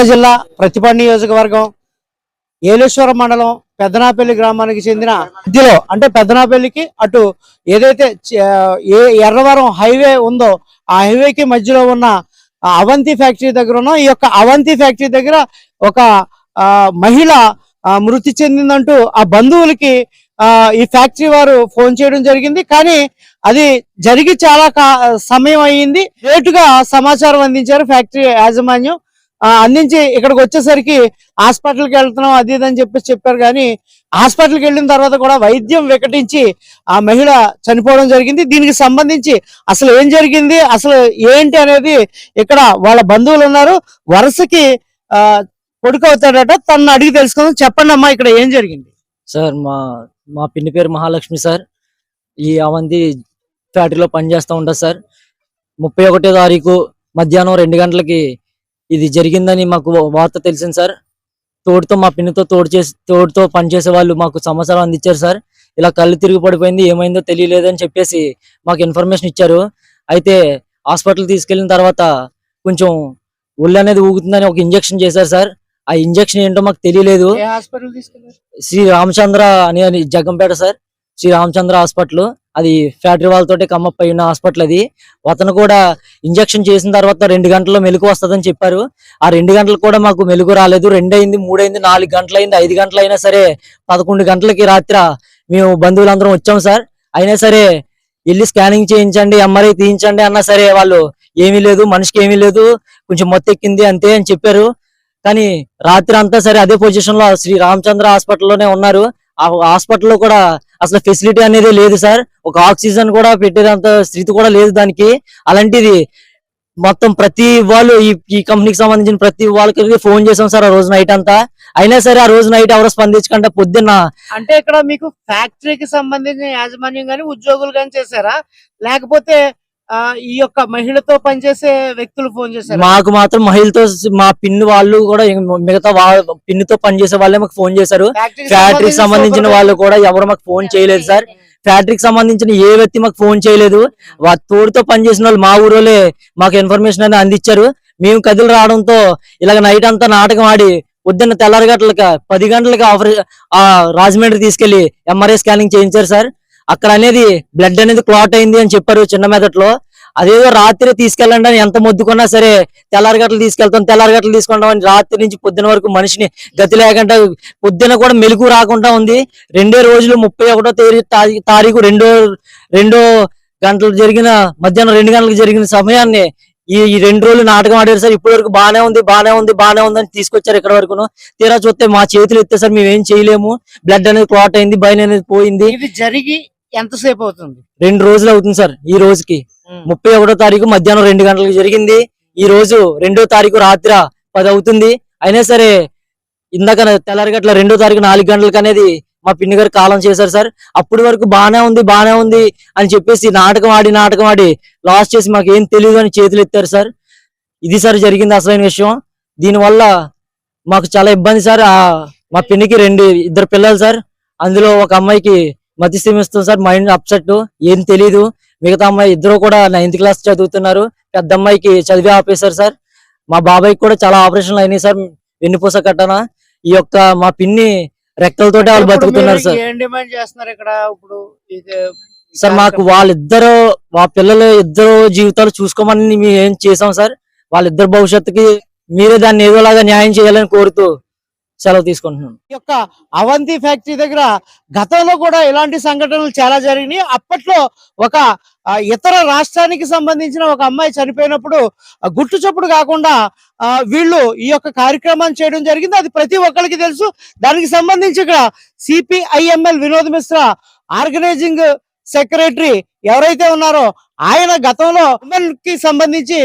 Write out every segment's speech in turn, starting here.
కాకినాడ జిల్లా ప్రతిపాడు నియోజకవర్గం ఏలేశ్వరం మండలం పెద్దనాపల్లి గ్రామానికి చెందిన మధ్యలో అంటే పెద్దనాపల్లికి అటు ఏదైతే ఏ ఎర్రవరం హైవే ఉందో ఆ హైవేకి మధ్యలో ఉన్న అవంతి ఫ్యాక్టరీ దగ్గర ఉన్న ఈ యొక్క అవంతి ఫ్యాక్టరీ దగ్గర ఒక మహిళ మృతి చెందిందంటూ ఆ బంధువులకి ఈ ఫ్యాక్టరీ వారు ఫోన్ చేయడం జరిగింది. కానీ అది జరిగి చాలా సమయం అయ్యింది. లేటుగా సమాచారం అందించారు ఫ్యాక్టరీ యాజమాన్యం. అందించి ఇక్కడికి వచ్చేసరికి హాస్పిటల్కి వెళ్తున్నాం అది ఇది అని చెప్పేసి చెప్పారు. కానీ హాస్పిటల్కి వెళ్ళిన తర్వాత కూడా వైద్యం వికటించి ఆ మహిళ చనిపోవడం జరిగింది. దీనికి సంబంధించి అసలు ఏం జరిగింది అసలు ఏంటి అనేది ఇక్కడ వాళ్ళ బంధువులు ఉన్నారు. వరుసకి ఆ కొడుకు అవుతాడట తను అడిగి తెలుసుకుందాం. చెప్పండి అమ్మా ఇక్కడ ఏం జరిగింది? సార్ మా మా పిన్ని పేరు మహాలక్ష్మి సార్. ఈ అవంతి ఫ్యాక్టరీలో పనిచేస్తూ ఉంటా సార్. ముప్పై ఒకటో తారీఖు మధ్యాహ్నం రెండు గంటలకి ఇది జరిగిందని మాకు వార్త తెలిసింది సార్. తోడుతో మా పిన్నితో తోడు చేసి తోడుతో పనిచేసే వాళ్ళు మాకు సమాచారం అందించారు సార్. ఇలా కళ్ళు తిరిగి పడిపోయింది ఏమైందో తెలియలేదని చెప్పేసి మాకు ఇన్ఫర్మేషన్ ఇచ్చారు. అయితే హాస్పిటల్ తీసుకెళ్ళిన తర్వాత కొంచెం ఒళ్ళు అనేది ఊగుతుందని ఒక ఇంజెక్షన్ చేశారు సార్. ఆ ఇంజెక్షన్ ఏంటో మాకు తెలియలేదు. శ్రీ రామచంద్ర అని అని జగ్గంపేట సార్. శ్రీ రామచంద్ర హాస్పిటల్. అది ఫ్యాక్టరీ వాళ్ళతోటి కమ్మప్ ఉన్న హాస్పిటల్ అది. అతను కూడా ఇంజెక్షన్ చేసిన తర్వాత రెండు గంటల్లో మెలకు వస్తుందని చెప్పారు. ఆ రెండు గంటలకు కూడా మాకు మెలుగు రాలేదు. రెండు అయింది మూడు అయింది నాలుగు గంటలు అయింది ఐదు గంటలు అయినా సరే పదకొండు గంటలకి రాత్రి మేము బంధువులందరం వచ్చాం సార్. అయినా సరే వెళ్ళి స్కానింగ్ చేయించండి ఎంఆర్ఐ తీయించండి అన్నా సరే వాళ్ళు ఏమీ లేదు మనిషికి ఏమీ లేదు. కొంచెం మొత్తెక్కింది అంతే అని చెప్పారు. కానీ రాత్రి అంతా సరే అదే పొజిషన్లో శ్రీ రామచంద్ర హాస్పిటల్లోనే ఉన్నారు. హాస్పిటల్లో కూడా అసలు ఫెసిలిటీ అనేది లేదు సార్. ఒక ఆక్సిజన్ కూడా పెట్టేదంత స్థితి కూడా లేదు దానికి. అలాంటిది మొత్తం ప్రతి వాళ్ళు ఈ ఈ కంపెనీకి సంబంధించిన ప్రతి వాళ్ళకి ఫోన్ చేసాం సార్ ఆ రోజు నైట్ అంతా. అయినా సరే ఆ రోజు నైట్ ఎవరు స్పందించకుండా పొద్దున్న అంటే ఇక్కడ మీకు ఫ్యాక్టరీకి సంబంధించిన యాజమాన్యం గాని ఉద్యోగులు గాని చేశారా? లేకపోతే ఈ యొక్క మహిళతో పనిచేసే వ్యక్తులు ఫోన్ చేశారా? మాకు మాత్రం మహిళతో మా పిన్ని వాళ్ళు కూడా మిగతా వాళ్ళ పిన్నితో పనిచేసే వాళ్ళే మాకు ఫోన్ చేశారు. ఫ్యాక్టరీకి సంబంధించిన వాళ్ళు కూడా ఎవరు మాకు ఫోన్ చేయలేదు సార్. ఫ్యాక్టరీకి సంబంధించిన ఏ వ్యక్తి మాకు ఫోన్ చేయలేదు. వా తోడుతో పనిచేసిన వాళ్ళు మా ఊరోలే మాకు ఇన్ఫర్మేషన్ అనేది అందించారు. మేము కదిలి రావడంతో ఇలాగ నైట్ అంతా నాటకం ఆడి పొద్దున్న తెల్లారి గంటలకి పది గంటలకి ఆపరే ఆ రాజమండ్రి తీసుకెళ్ళి ఎంఆర్ఐ స్కానింగ్ చేయించారు సార్. అక్కడ అనేది బ్లడ్ అనేది క్లాట్ అయింది అని చెప్పారు చిన్న మెదట్లో. అదేదో రాత్రి తీసుకెళ్ళండి అని ఎంత మొద్దుకున్నా సరే తెల్లారి తీసుకెళ్తాం తెల్లారి తీసుకుంటాం అని రాత్రి నుంచి పొద్దున వరకు మనిషిని గతి లేకుండా పొద్దున కూడా మెలకు రాకుండా ఉంది. రెండే రోజులు ముప్పై ఒకటో తేదీ తారీఖు రెండో రెండో గంటలు జరిగిన మధ్యాహ్నం రెండు గంటలకు జరిగిన సమయాన్ని ఈ రెండు రోజులు నాటకం ఆడారు సార్. ఇప్పటి వరకు బాగానే ఉంది బాగానే ఉంది బాగానే ఉంది అని తీసుకొచ్చారు ఇక్కడ వరకు తీరా చూస్తే మా చేతులు ఎత్తే సార్ మేము ఏం చేయలేము. బ్లడ్ అనేది క్లాట్ అయింది బయన్ అనేది పోయింది. ఇది జరిగి ఎంతసేపు అవుతుంది? రెండు రోజులు అవుతుంది సార్ ఈ రోజుకి. ముప్పై ఒకటో తారీఖు మధ్యాహ్నం రెండు గంటలకు జరిగింది. ఈ రోజు రెండో తారీఖు రాత్రి పది అవుతుంది. అయినా సరే ఇందాక తెల్లారి గట్ల రెండో తారీఖు నాలుగు గంటలకు అనేది మా పిన్ని గారు కాలం చేశారు సార్. అప్పటి వరకు బానే ఉంది బానే ఉంది అని చెప్పేసి నాటకం ఆడి నాటకం ఆడి లాస్ట్ చేసి మాకు ఏం తెలియదు అని చేతులు ఎత్తారు సార్. ఇది సార్ జరిగింది అసలైన విషయం. దీనివల్ల మాకు చాలా ఇబ్బంది సార్. మా పిన్నికి రెండు ఇద్దరు పిల్లలు సార్. అందులో ఒక అమ్మాయికి మతి స్థిమిస్తుంది సార్ మైండ్ అప్సెట్ ఏం తెలీదు. మిగతా అమ్మాయి ఇద్దరు కూడా నైన్త్ క్లాస్ చదువుతున్నారు. పెద్ద అమ్మాయికి చదివి ఆపేశారు సార్. మా బాబాయ్కి కూడా చాలా ఆపరేషన్లు అయినాయి సార్ వెన్నుపూస కట్టన. ఈ యొక్క మా పిన్ని రెక్కలతోటే వాళ్ళు బతుకుతున్నారు సార్. ఇక్కడ? ఇప్పుడు సార్ మాకు వాళ్ళిద్దరు మా పిల్లలు ఇద్దరు జీవితాలు చూసుకోమని మేము ఏం చేసాం సార్. వాళ్ళిద్దరు భవిష్యత్తుకి మీరే దాన్ని ఏదోలాగా న్యాయం చేయాలని కోరుతూ సెలవు తీసుకుంటున్నాను. ఈ యొక్క అవంతి ఫ్యాక్టరీ దగ్గర గతంలో కూడా ఇలాంటి సంఘటనలు చాలా జరిగినాయి. అప్పట్లో ఒక ఇతర రాష్ట్రానికి సంబంధించిన ఒక అమ్మాయి చనిపోయినప్పుడు గుట్టు చప్పుడు కాకుండా వీళ్ళు ఈ యొక్క కార్యక్రమాన్ని చేయడం జరిగింది. అది ప్రతి ఒక్కరికి తెలుసు. దానికి సంబంధించి ఇక్కడ CPIML Vinod Mishra organising secretary ఎవరైతే ఉన్నారో ఆయన గతంలో ఉమెన్కి సంబంధించి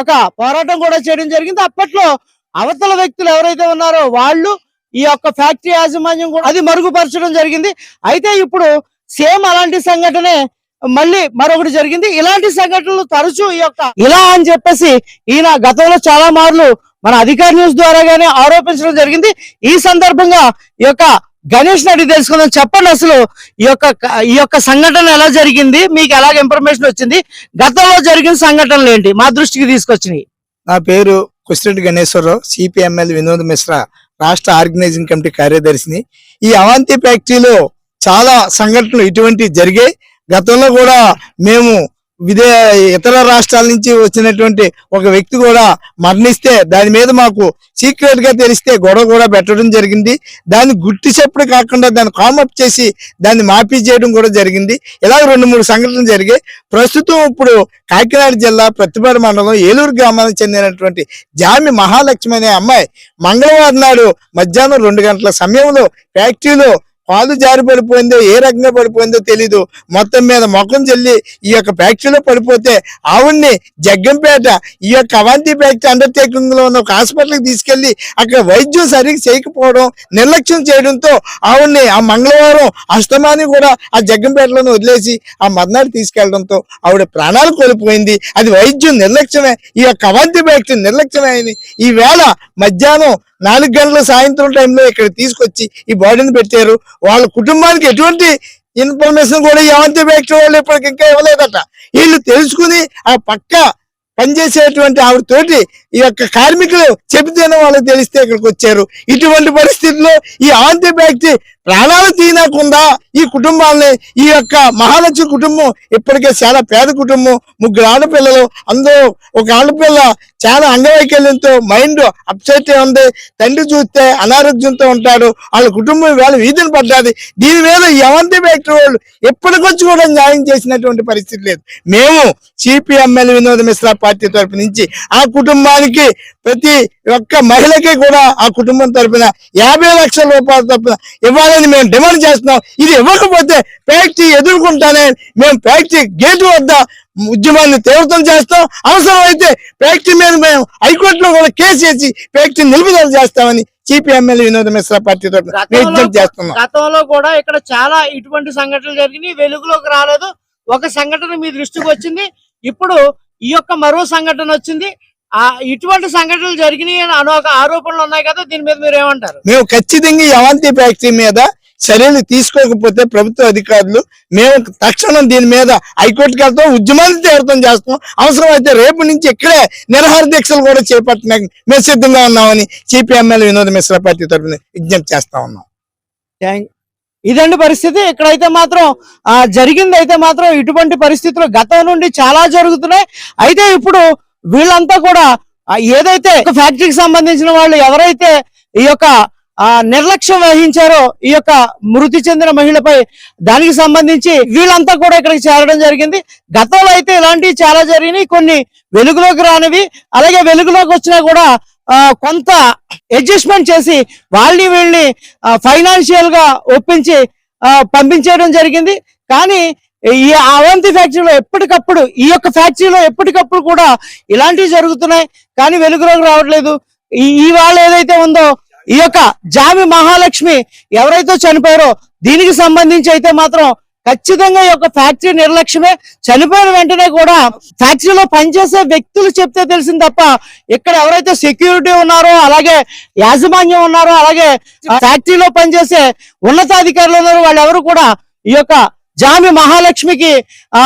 ఒక పోరాటం కూడా చేయడం జరిగింది. అప్పట్లో అవతల వ్యక్తులు ఎవరైతే ఉన్నారో వాళ్ళు ఈ యొక్క ఫ్యాక్టరీ యాజమాన్యం కూడా అది మరుగుపరచడం జరిగింది. అయితే ఇప్పుడు సేమ్ అలాంటి సంఘటనే మళ్ళీ మరొకటి జరిగింది. ఇలాంటి సంఘటనలు తరచూ ఈ యొక్క ఇలా అని చెప్పేసి ఈయన గతంలో చాలా మార్లు మన అధికార న్యూస్ ద్వారాగానే ఆరోపించడం జరిగింది. ఈ సందర్భంగా ఈ యొక్క గణేష్ రెడ్డి తెలుసుకుందాం. చెప్పండి అసలు ఈ యొక్క ఈ యొక్క సంఘటన ఎలా జరిగింది? మీకు ఎలాగ ఇన్ఫర్మేషన్ వచ్చింది? గతంలో జరిగిన సంఘటనలు ఏంటి? మా దృష్టికి తీసుకొచ్చినాయి నా పేరు కొసిరెడ్డి గణేశ్వరరావు సిపిఎంఎల్ వినోద్ మిశ్రా రాష్ట్ర ఆర్గనైజింగ్ కమిటీ కార్యదర్శిని. ఈ అవంతి ఫ్యాక్టరీలో చాలా సంఘటనలు ఇటువంటి జరిగాయి. గతంలో కూడా మేము విదే ఇతర రాష్ట్రాల నుంచి వచ్చినటువంటి ఒక వ్యక్తి కూడా మరణిస్తే దాని మీద మాకు సీక్రెట్గా తెలిస్తే గొడవ కూడా పెట్టడం జరిగింది. దాన్ని గుర్తు చెప్పుడు కాకుండా దాన్ని కామప్ చేసి దాన్ని మాఫీ చేయడం కూడా జరిగింది. ఇలా రెండు మూడు సంఘటనలు జరిగాయి. ప్రస్తుతం ఇప్పుడు కాకినాడ జిల్లా ప్రతిపాడ మండలం ఏలూరు గ్రామానికి చెందినటువంటి జామి మహాలక్ష్మి అనే అమ్మాయి మంగళవారం నాడు మధ్యాహ్నం రెండు గంటల సమయంలో ఫ్యాక్టరీలో పాలు జారి పడిపోయిందో ఏ రకంగా పడిపోయిందో తెలీదు. మొత్తం మీద మొఖం చెల్లి ఈ యొక్క ఫ్యాక్టరీలో పడిపోతే ఆవిడ్ని జగ్గంపేట ఈ యొక్క అవంతి ఫ్యాక్టరీ అండర్టేకింగ్లో ఉన్న ఒక హాస్పిటల్కి తీసుకెళ్ళి అక్కడ వైద్యం సరిగ్గా చేయకపోవడం నిర్లక్ష్యం చేయడంతో ఆవిడ్ని ఆ మంగళవారం అష్టమాని కూడా ఆ జగ్గంపేటలోనే వదిలేసి ఆ మర్నాడు తీసుకెళ్ళడంతో ఆవిడ ప్రాణాలు కోల్పోయింది. అది వైద్యం నిర్లక్ష్యమే ఈ యొక్క అవంతి ఫ్యాక్టరీ నిర్లక్ష్యమే అని. ఈవేళ మధ్యాహ్నం నాలుగు గంటల సాయంత్రం టైంలో ఇక్కడ తీసుకొచ్చి ఈ బాడీని పెట్టారు. వాళ్ళ కుటుంబానికి ఎటువంటి ఇన్ఫర్మేషన్ కూడా ఈ అవంతి వాళ్ళు ఇప్పటికి ఇంకా ఇవ్వలేదట. వీళ్ళు తెలుసుకుని ఆ పక్క పనిచేసేటువంటి ఆవిడ తోటి ఈ యొక్క కార్మికులు చెబితేనే వాళ్ళకి తెలిస్తే ఇక్కడికి వచ్చారు. ఇటువంటి పరిస్థితుల్లో ఈ అవంతి ఫ్యాక్టరీ ప్రాణాలు తీయకుండా ఈ కుటుంబాలని ఈ యొక్క మహాలక్ష్మి కుటుంబం ఇప్పటికే చాలా పేద కుటుంబం. ముగ్గురు ఆడపిల్లలు అందరూ ఒక ఆడపిల్ల చాలా అంగవైకల్యంతో మైండ్ అప్సెట్ ఉంది. తండ్రి చూస్తే అనారోగ్యంతో ఉంటాడు. వాళ్ళ కుటుంబం వేళ వీధిని పడ్డది. దీని మీద ఈ అవంతి వాళ్ళు? ఎప్పటికొచ్చి కూడా న్యాయం చేసినటువంటి పరిస్థితి లేదు. మేము సిపిఎంఎల్ వినోద్ మిశ్రా పార్టీ తరపు నుంచి ఆ కుటుంబానికి ప్రతి ఒక్క మహిళకి కూడా ఆ కుటుంబం తరపున యాభై లక్షల రూపాయల తరపున ఇవ్వాలని మేము డిమాండ్ చేస్తున్నాం. ఇది ఇవ్వకపోతే ఫ్యాక్టరీ ఎదుర్కొంటానే. మేము ఫ్యాక్టరీ గేటు వద్ద ఉద్యమాన్ని తీవ్రతం చేస్తాం. అవసరమైతే ఫ్యాక్టరీ మీద మేము హైకోర్టులో కూడా కేసు వేసి ఫ్యాక్టరీ నిలుపుదల చేస్తామని సిపిఎంఎల్ వినోద్ మిశ్రా పార్టీ తరపున మేము గతంలో విజ్ఞప్తి చేస్తున్నాం. గతంలో కూడా ఇక్కడ చాలా ఇటువంటి సంఘటనలు జరిగినాయి. వెలుగులోకి రాలేదు. ఒక సంఘటన మీ దృష్టికి వచ్చింది. ఇప్పుడు ఈ యొక్క మరో సంఘటన వచ్చింది. ఆ ఇటువంటి సంఘటనలు జరిగినాయి అని అనేక ఆరోపణలు ఉన్నాయి కదా. దీని మీద మీరు ఏమంటారు? మేము ఖచ్చితంగా అవంతి ఫ్యాక్టరీ మీద చర్యలు తీసుకోకపోతే ప్రభుత్వ అధికారులు మేము తక్షణం దీని మీద హైకోర్టుకి వెళ్తాం ఉద్యమాలు తీవ్రతం చేస్తాం. అవసరమైతే రేపు నుంచి ఇక్కడే నిరహార దీక్షలు కూడా చేపట్టడానికి మేము సిద్ధంగా ఉన్నామని సిపిఎంఎల్ వినోద్ మిశ్రా పార్టీ తరఫున విజ్ఞప్తి చేస్తా ఉన్నాం. థ్యాంక్ ఇదండి పరిస్థితి. ఇక్కడైతే మాత్రం ఆ జరిగింది అయితే మాత్రం ఇటువంటి పరిస్థితులు గతం నుండి చాలా జరుగుతున్నాయి. అయితే ఇప్పుడు వీళ్ళంతా కూడా ఏదైతే ఫ్యాక్టరీకి సంబంధించిన వాళ్ళు ఎవరైతే ఈ యొక్క ఆ నిర్లక్ష్యం వహించారో ఈ యొక్క మృతి చెందిన మహిళపై దానికి సంబంధించి వీళ్ళంతా కూడా ఇక్కడికి చేరడం జరిగింది. గతంలో అయితే ఇలాంటివి చాలా జరిగినాయి. కొన్ని వెలుగులోకి రానివి అలాగే వెలుగులోకి వచ్చినా కూడా కొంత అడ్జస్ట్మెంట్ చేసి వాళ్ళని వీళ్ళని ఫైనాన్షియల్గా ఒప్పించి పంపించేయడం జరిగింది. కానీ ఈ అవంతి ఫ్యాక్టరీలో ఎప్పటికప్పుడు ఈ యొక్క ఫ్యాక్టరీలో ఎప్పటికప్పుడు కూడా ఇలాంటివి జరుగుతున్నాయి. కానీ వెలుగులోకి రావట్లేదు. ఈ ఇవాళ ఏదైతే ఉందో ఈ యొక్క జామి మహాలక్ష్మి ఎవరైతే చనిపోయారో దీనికి సంబంధించి అయితే మాత్రం ఖచ్చితంగా ఈ యొక్క ఫ్యాక్టరీ నిర్లక్ష్యమే. చనిపోయిన వెంటనే కూడా ఫ్యాక్టరీలో పనిచేసే వ్యక్తులు చెప్తే తెలిసింది తప్ప ఇక్కడ ఎవరైతే సెక్యూరిటీ ఉన్నారో అలాగే యాజమాన్యం ఉన్నారో అలాగే ఆ ఫ్యాక్టరీలో పనిచేసే ఉన్నతాధికారులు ఉన్నారో వాళ్ళు ఎవరు కూడా ఈ యొక్క జామి మహాలక్ష్మికి ఆ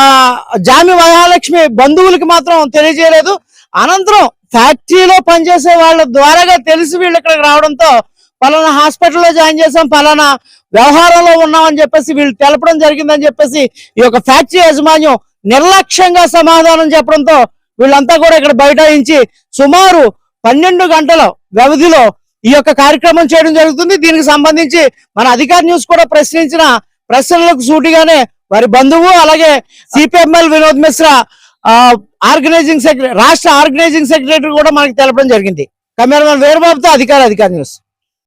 జామి మహాలక్ష్మి బంధువులకి మాత్రం తెలియజేయలేదు. అనంతరం ఫ్యాక్టరీలో పనిచేసే వాళ్ళ ద్వారాగా తెలిసి వీళ్ళు ఇక్కడికి రావడంతో పలానా హాస్పిటల్లో జాయిన్ చేసాం పలానా వ్యవహారంలో ఉన్నామని చెప్పేసి వీళ్ళు తెలపడం జరిగిందని చెప్పేసి ఈ యొక్క ఫ్యాక్టరీ యాజమాన్యం నిర్లక్ష్యంగా సమాధానం చెప్పడంతో వీళ్ళంతా కూడా ఇక్కడ బైఠాయించి సుమారు పన్నెండు గంటల వ్యవధిలో ఈ యొక్క కార్యక్రమం చేయడం జరుగుతుంది. దీనికి సంబంధించి మన అధికార న్యూస్ కూడా ప్రశ్నించిన ప్రశ్నలకు సూటిగానే వారి బంధువు అలాగే CPML Vinod Mishra organising secretary రాష్ట్ర ఆర్గనైజింగ్ సెక్రటరీ కూడా మనకి తెలపడం జరిగింది. కెమెరామెన్ వేరుబాబుతో అధికార అధికార న్యూస్.